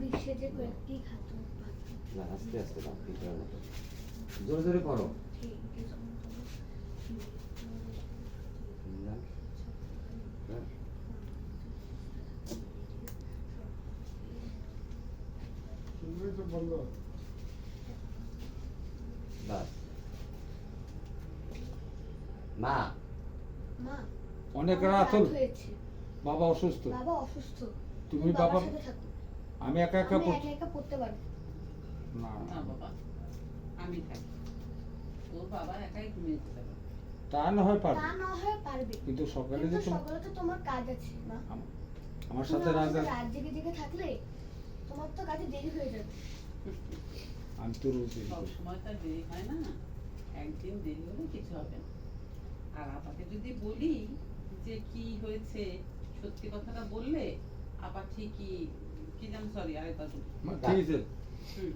বিশ্বে যে কয়েকটি ঘাতক পাখি না আস্তে আস্তে দাও তিনটার মতো। জোরে জোরে করো। না, না। তো বন্ধ বাস। মা। মা অনেক রাত হয়েছে। বাবা অসুস্থ। বাবা অসুস্থ। তুমি বাবা সাথে থাকো। আমি একা একা পড়তে পারব। না। না বাবা আমি থাকি। তোর বাবা একাই ঘুমিয়ে যেতে পারে তা না হয় পারবে। তা না হয় পারবে। কিন্তু সকালে যে তোমার সকালে তো তোমার কাজ আছে না আমার সাথে রাত রাত জেগে জেগে থাকলে তোমার তো কাজে দেরি হয়ে যাবে। আমি তো রোজ দেরি সব করি। সময় তার দেরি হয় না। একদিন দেরি হলে কিছু হবে না। আর আপাকে যদি বলি যে কি হয়েছে সত্যি কথাটা বললে আবার ঠিকই কি জান সরি আরেকবার বলি। মা, ঠিক আছে হুম